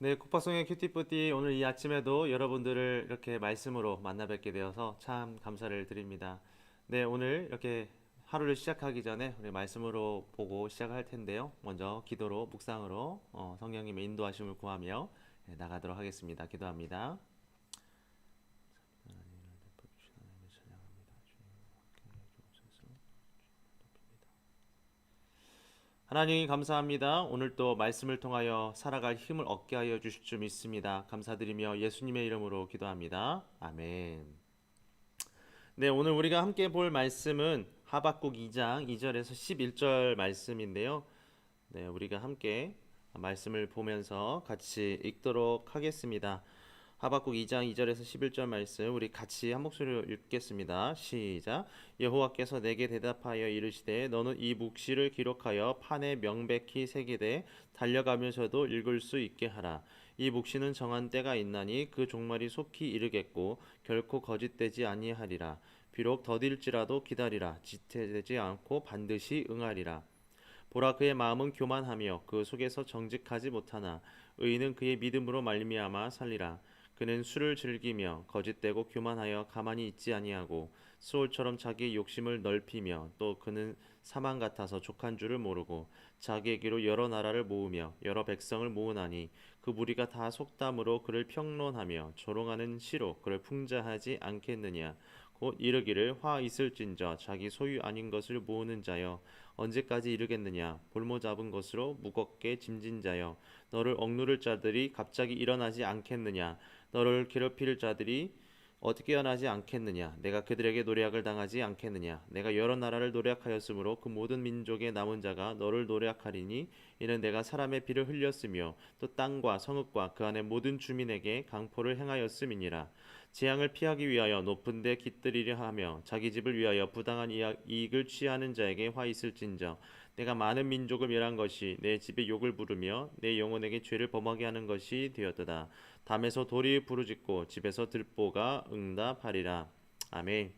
네, 국밥송의 큐티뿌띠 오늘 이 아침에도 여러분들을 이렇게 말씀으로 만나 뵙게 되어서 참 감사를 드립니다. 네, 오늘 이렇게 하루를 시작하기 전에 우리 말씀으로 보고 시작할 텐데요. 먼저 기도로 묵상으로 어, 성령님의 인도하심을 구하며 네, 나가도록 하겠습니다. 기도합니다. 하나님 감사합니다. 오늘 또 말씀을 통하여 살아갈 힘을 얻게 하여 주실 줄 믿습니다. 감사드리며 예수님의 이름으로 기도합니다. 아멘. 네, 오늘 우리가 함께 볼 말씀은 하박국 2장 2절에서 11절 말씀인데요. 네, 우리가 함께 말씀을 보면서 같이 읽도록 하겠습니다. 하박국 2장 2절에서 11절 말씀 우리 같이 한 목소리로 읽겠습니다. 시작. 여호와께서 내게 대답하여 이르시되 너는 이 묵시를 기록하여 판에 명백히 새기되 달려가면서도 읽을 수 있게 하라. 이 묵시는 정한 때가 있나니 그 종말이 속히 이르겠고 결코 거짓되지 아니하리라. 비록 더딜지라도 기다리라. 지체되지 않고 반드시 응하리라. 보라 그의 마음은 교만하며 그 속에서 정직하지 못하나 의인은 그의 믿음으로 말미암아 살리라. 그는 술을 즐기며 거짓되고 교만하여 가만히 있지 아니하고 수올처럼 자기의 욕심을 넓히며 또 그는 사망 같아서 족한 줄을 모르고 자기에게로 여러 나라를 모으며 여러 백성을 모으나니 그 무리가 다 속담으로 그를 평론하며 조롱하는 시로 그를 풍자하지 않겠느냐. 곧 이르기를 화 있을진저 자기 소유 아닌 것을 모으는 자여 언제까지 이르겠느냐. 볼모 잡은 것으로 무겁게 짐진 자여 너를 억누를 자들이 갑자기 일어나지 않겠느냐 너를 괴롭힐 자들이 어떻게 일어나지 않겠느냐? 내가 그들에게 노략을 당하지 않겠느냐? 내가 여러 나라를 노략하였으므로 그 모든 민족의 남은 자가 너를 노략하리니 이는 내가 사람의 피를 흘렸으며 또 땅과 성읍과 그 안에 모든 주민에게 강포를 행하였음이니라. 재앙을 피하기 위하여 높은 데 깃들이려 하며 자기 집을 위하여 부당한 이익을 취하는 자에게 화 있을진저 내가 많은 민족을 멸한 것이 내 집에 욕을 부르며 내 영혼에게 죄를 범하게 하는 것이 되었도다 담에서 돌이 부르짖고 집에서 들보가 응답하리라 아멘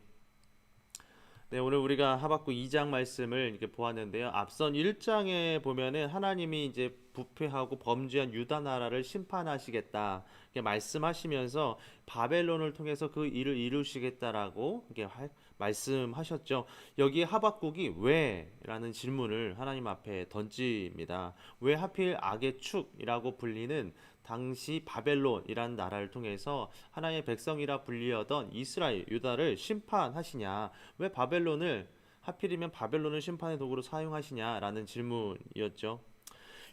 네, 오늘 우리가 하박국 2장 말씀을 이렇게 보았는데요. 앞선 1장에 보면은 하나님이 이제 부패하고 범죄한 유다 나라를 심판하시겠다. 이렇게 말씀하시면서 바벨론을 통해서 그 일을 이루시겠다라고 이렇게 할, 말씀하셨죠. 여기 하박국이 왜 라는 질문을 하나님 앞에 던집니다. 왜 하필 악의 축이라고 불리는 당시 바벨론이라는 나라를 통해서 하나님의 백성이라 불리었던 이스라엘 유다를 심판하시냐? 왜 바벨론을 하필이면 바벨론을 심판의 도구로 사용하시냐라는 질문이었죠.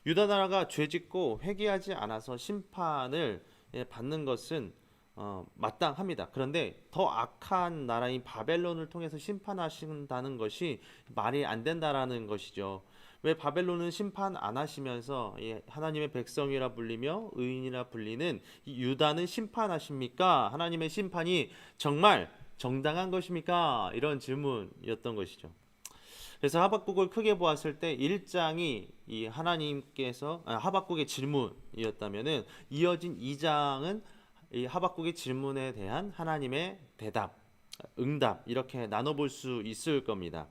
유다 나라가 죄짓고 회개하지 않아서 심판을 예, 받는 것은 어, 마땅합니다. 그런데 더 악한 나라인 바벨론을 통해서 심판하신다는 것이 말이 안 된다라는 것이죠. 왜 바벨론은 심판 안 하시면서 하나님의 백성이라 불리며 의인이라 불리는 유다는 심판하십니까? 하나님의 심판이 정말 정당한 것입니까? 이런 질문이었던 것이죠. 그래서 하박국을 크게 보았을 때 1장이 이 하나님께서 아, 하박국의 질문이었다면은 이어진 2장은 이 하박국의 질문에 대한 하나님의 대답, 응답 이렇게 나눠볼 수 있을 겁니다.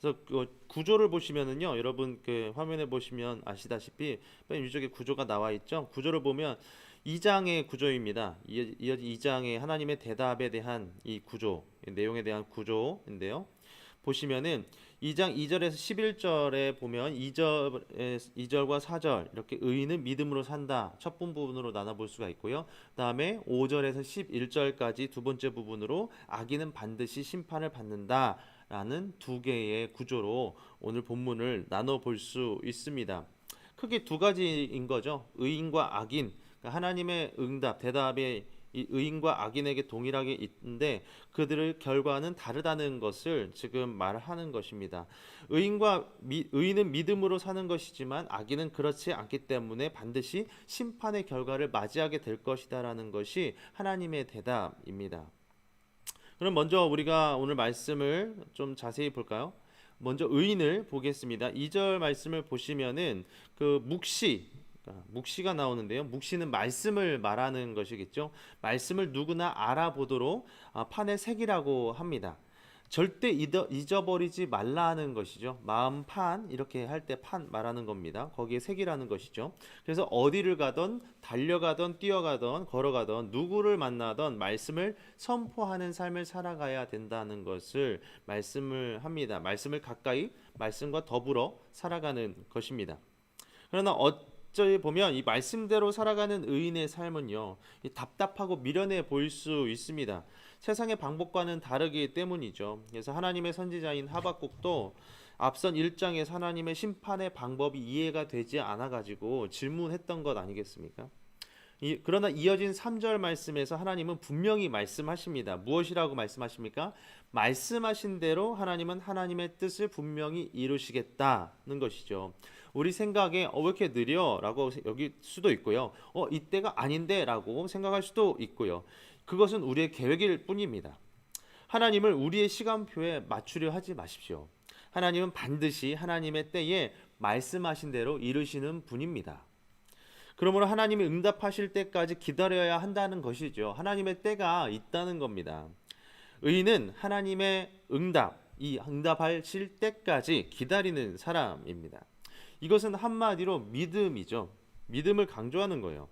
그래서 그 구조를 보시면은요, 여러분 그 화면에 보시면 아시다시피 맨 위쪽에 구조가 나와 있죠. 구조를 보면 2장의 구조입니다. 이어지 2장의 하나님의 대답에 대한 이 구조, 내용에 대한 구조인데요. 보시면은 2장 2절에서 11절에 보면 2절 2절과 4절 이렇게 의인은 믿음으로 산다. 첫 부분으로 나눠 볼 수가 있고요. 그다음에 5절에서 11절까지 두 번째 부분으로 악인은 반드시 심판을 받는다. 라는 두 개의 구조로 오늘 본문을 나눠 볼 수 있습니다. 크게 두 가지인 거죠. 의인과 악인. 그러니까 하나님의 응답, 대답에 이 의인과 악인에게 동일하게 있는데 그들의 결과는 다르다는 것을 지금 말하는 것입니다. 의인과 미, 의인은 믿음으로 사는 것이지만 악인은 그렇지 않기 때문에 반드시 심판의 결과를 맞이하게 될 것이다라는 것이 하나님의 대답입니다. 그럼 먼저 우리가 오늘 말씀을 좀 자세히 볼까요? 먼저 의인을 보겠습니다. 2절 말씀을 보시면은 그 묵시 묵시가 나오는데요. 묵시는 말씀을 말하는 것이겠죠. 말씀을 누구나 알아보도록 아, 판의 색이라고 합니다. 절대 잊어, 잊어버리지 말라는 것이죠. 마음 판 이렇게 할 때 판 말하는 겁니다. 거기에 색이라는 것이죠. 그래서 어디를 가던 달려가던 뛰어가던 걸어가던 누구를 만나던 말씀을 선포하는 삶을 살아가야 된다는 것을 말씀을 합니다. 말씀을 가까이 말씀과 더불어 살아가는 것입니다. 그러나 어 찌 보면 이 말씀대로 살아가는 의인의 삶은요 이 답답하고 미련해 보일 수 있습니다. 세상의 방법과는 다르기 때문이죠. 그래서 하나님의 선지자인 하박국도 앞선 1장에서 하나님의 심판의 방법이 이해가 되지 않아 가지고 질문했던 것 아니겠습니까? 이, 그러나 이어진 3절 말씀에서 하나님은 분명히 말씀하십니다. 무엇이라고 말씀하십니까? 말씀하신 대로 하나님은 하나님의 뜻을 분명히 이루시겠다는 것이죠. 우리 생각에 어, 왜 이렇게 느려 라고 여길 수도 있고요. 어, 이때가 아닌데 라고 생각할 수도 있고요. 그것은 우리의 계획일 뿐입니다. 하나님을 우리의 시간표에 맞추려 하지 마십시오. 하나님은 반드시 하나님의 때에 말씀하신 대로 이루시는 분입니다. 그러므로 하나님이 응답하실 때까지 기다려야 한다는 것이죠. 하나님의 때가 있다는 겁니다. 의인은 하나님의 응답, 이 응답하실 때까지 기다리는 사람입니다. 이것은 한마디로 믿음이죠. 믿음을 강조하는 거예요.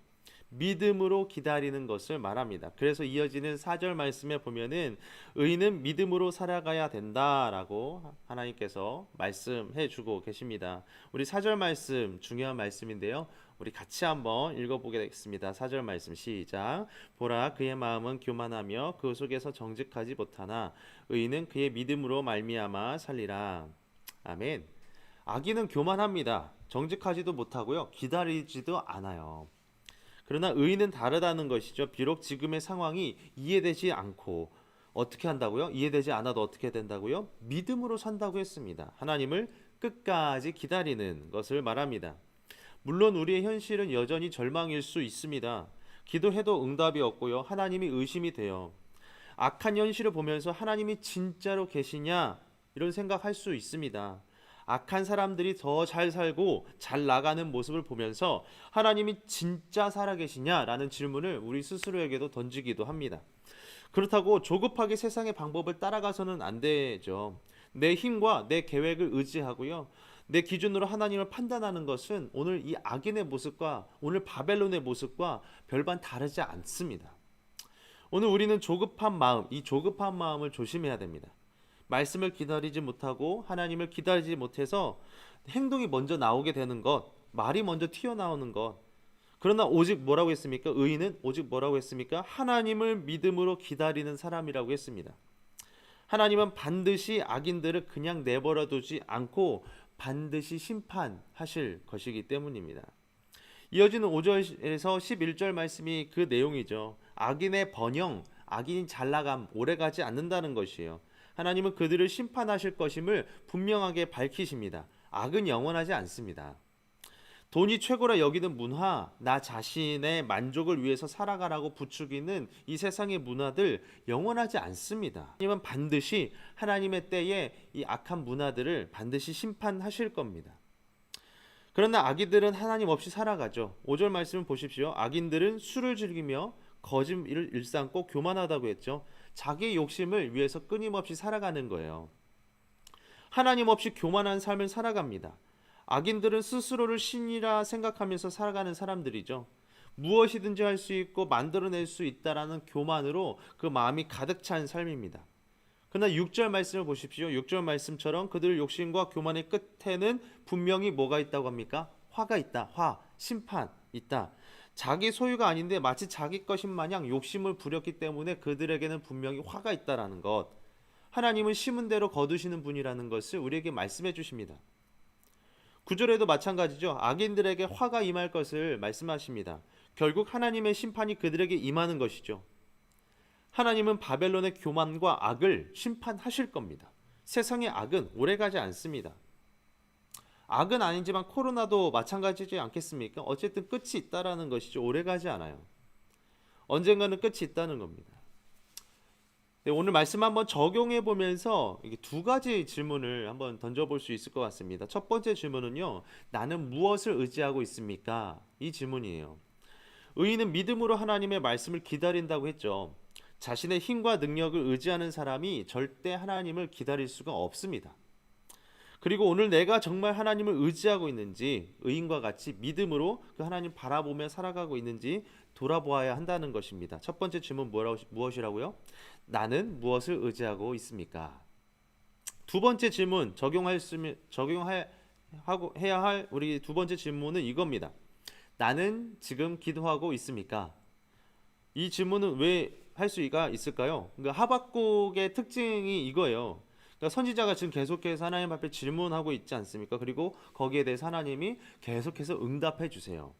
믿음으로 기다리는 것을 말합니다. 그래서 이어지는 4절 말씀에 보면은 의인은 믿음으로 살아가야 된다라고 하나님께서 말씀해 주고 계십니다. 우리 4절 말씀 중요한 말씀인데요. 우리 같이 한번 읽어보겠습니다. 4절 말씀 시작. 보라 그의 마음은 교만하며 그 속에서 정직하지 못하나 의인은 그의 믿음으로 말미암아 살리라. 아멘. 악인은 교만합니다. 정직하지도 못하고요. 기다리지도 않아요. 그러나 의인은 다르다는 것이죠. 비록 지금의 상황이 이해되지 않고 어떻게 한다고요? 이해되지 않아도 어떻게 된다고요? 믿음으로 산다고 했습니다. 하나님을 끝까지 기다리는 것을 말합니다. 물론 우리의 현실은 여전히 절망일 수 있습니다. 기도해도 응답이 없고요. 하나님이 의심이 돼요. 악한 현실을 보면서 하나님이 진짜로 계시냐 이런 생각할 수 있습니다. 악한 사람들이 더 잘 살고 잘 나가는 모습을 보면서 하나님이 진짜 살아계시냐라는 질문을 우리 스스로에게도 던지기도 합니다. 그렇다고 조급하게 세상의 방법을 따라가서는 안 되죠. 내 힘과 내 계획을 의지하고요. 내 기준으로 하나님을 판단하는 것은 오늘 이 악인의 모습과 오늘 바벨론의 모습과 별반 다르지 않습니다. 오늘 우리는 조급한 마음, 이 조급한 마음을 조심해야 됩니다. 말씀을 기다리지 못하고 하나님을 기다리지 못해서 행동이 먼저 나오게 되는 것, 말이 먼저 튀어나오는 것. 그러나 오직 뭐라고 했습니까? 의인은 오직 뭐라고 했습니까? 하나님을 믿음으로 기다리는 사람이라고 했습니다. 하나님은 반드시 악인들을 그냥 내버려 두지 않고 반드시 심판하실 것이기 때문입니다. 이어지는 5절에서 11절 말씀이 그 내용이죠. 악인의 번영, 악인이 잘 나감 오래 가지 않는다는 것이에요. 하나님은 그들을 심판하실 것임을 분명하게 밝히십니다. 악은 영원하지 않습니다. 돈이 최고라 여기는 문화, 나 자신의 만족을 위해서 살아가라고 부추기는 이 세상의 문화들 영원하지 않습니다. 하나님은 반드시 하나님의 때에 이 악한 문화들을 반드시 심판하실 겁니다. 그러나 악인들은 하나님 없이 살아가죠. 5절 말씀을 보십시오. 악인들은 술을 즐기며 거짓을 일삼고 교만하다고 했죠. 자기 욕심을 위해서 끊임없이 살아가는 거예요. 하나님 없이 교만한 삶을 살아갑니다. 악인들은 스스로를 신이라 생각하면서 살아가는 사람들이죠. 무엇이든지 할 수 있고 만들어낼 수 있다라는 교만으로 그 마음이 가득 찬 삶입니다. 그러나 6절 말씀을 보십시오. 6절 말씀처럼 그들 욕심과 교만의 끝에는 분명히 뭐가 있다고 합니까? 화가 있다. 화, 심판 있다. 자기 소유가 아닌데 마치 자기 것인 마냥 욕심을 부렸기 때문에 그들에게는 분명히 화가 있다라는 것. 하나님은 심은 대로 거두시는 분이라는 것을 우리에게 말씀해 주십니다. 구절에도 마찬가지죠. 악인들에게 화가 임할 것을 말씀하십니다. 결국 하나님의 심판이 그들에게 임하는 것이죠. 하나님은 바벨론의 교만과 악을 심판하실 겁니다. 세상의 악은 오래가지 않습니다. 악은 아니지만 코로나도 마찬가지지 않겠습니까? 어쨌든 끝이 있다라는 것이죠. 오래 가지 않아요. 언젠가는 끝이 있다는 겁니다. 네, 오늘 말씀 한번 적용해 보면서 두 가지 질문을 한번 던져볼 수 있을 것 같습니다. 첫 번째 질문은요, 나는 무엇을 의지하고 있습니까? 이 질문이에요. 의인은 믿음으로 하나님의 말씀을 기다린다고 했죠. 자신의 힘과 능력을 의지하는 사람이 절대 하나님을 기다릴 수가 없습니다. 그리고 오늘 내가 정말 하나님을 의지하고 있는지 의인과 같이 믿음으로 그 하나님 바라보며 살아가고 있는지 돌아보아야 한다는 것입니다. 첫 번째 질문 무엇이라고요? 나는 무엇을 의지하고 있습니까? 두 번째 질문 적용할 수 적용할 하고 해야 할 우리 두 번째 질문은 이겁니다. 나는 지금 기도하고 있습니까? 이 질문은 왜 할 수가 있을까요? 그러니까 하박국의 특징이 이거예요. 그러니까 선지자가 지금 계속해서 하나님 앞에 질문하고 있지 않습니까? 그리고 거기에 대해서 하나님이 계속해서 응답해 주세요.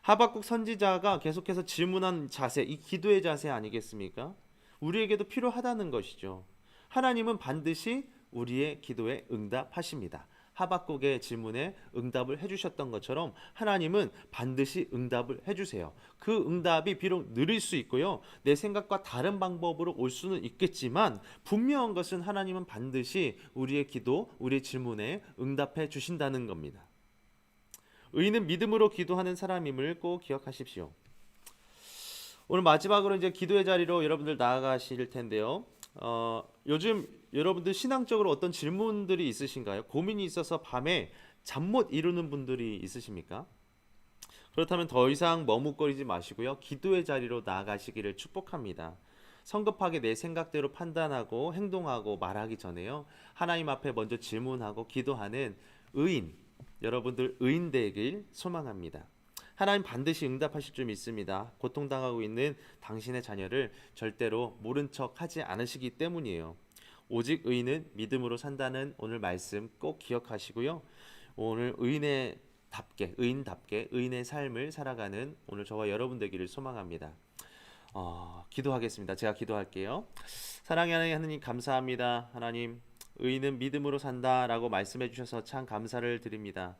하박국 선지자가 계속해서 질문한 자세, 이 기도의 자세 아니겠습니까? 우리에게도 필요하다는 것이죠. 하나님은 반드시 우리의 기도에 응답하십니다. 하박국의 질문에 응답을 해주셨던 것처럼 하나님은 반드시 응답을 해주세요. 그 응답이 비록 느릴 수 있고요. 내 생각과 다른 방법으로 올 수는 있겠지만 분명한 것은 하나님은 반드시 우리의 기도, 우리의 질문에 응답해 주신다는 겁니다. 의인은 믿음으로 기도하는 사람임을 꼭 기억하십시오. 오늘 마지막으로 이제 기도의 자리로 여러분들 나아가실 텐데요. 어, 요즘 여러분들 신앙적으로 어떤 질문들이 있으신가요? 고민이 있어서 밤에 잠 못 이루는 분들이 있으십니까? 그렇다면 더 이상 머뭇거리지 마시고요. 기도의 자리로 나아가시기를 축복합니다. 성급하게 내 생각대로 판단하고 행동하고 말하기 전에요. 하나님 앞에 먼저 질문하고 기도하는 의인, 여러분들 의인 되길 소망합니다. 하나님 반드시 응답하실 줄 믿습니다. 고통당하고 있는 당신의 자녀를 절대로 모른 척 하지 않으시기 때문이에요. 오직 의인은 믿음으로 산다는 오늘 말씀 꼭 기억하시고요. 오늘 의인의 답게 의인답게 의인의 삶을 살아가는 오늘 저와 여러분 되기를 소망합니다. 어, 기도하겠습니다. 제가 기도할게요. 사랑하는 하나님 감사합니다. 하나님 의인은 믿음으로 산다라고 말씀해 주셔서 참 감사를 드립니다.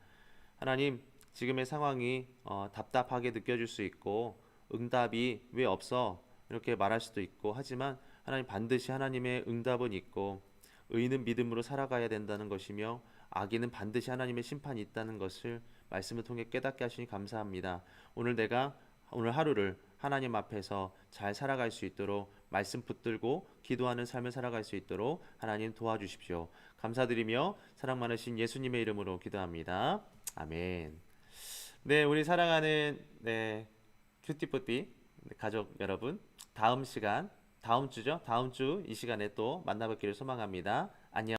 하나님 지금의 상황이 어, 답답하게 느껴질 수 있고 응답이 왜 없어 이렇게 말할 수도 있고 하지만 하나님 반드시 하나님의 응답은 있고 의인은 믿음으로 살아가야 된다는 것이며 악인은 반드시 하나님의 심판이 있다는 것을 말씀을 통해 깨닫게 하시니 감사합니다. 오늘 내가 오늘 하루를 하나님 앞에서 잘 살아갈 수 있도록 말씀 붙들고 기도하는 삶을 살아갈 수 있도록 하나님 도와주십시오. 감사드리며 사랑 많으신 예수님의 이름으로 기도합니다. 아멘. 네, 우리 사랑하는 네 큐티푸티 가족 여러분, 다음 시간 다음 주죠. 다음 주 이 시간에 또 만나뵙기를 소망합니다.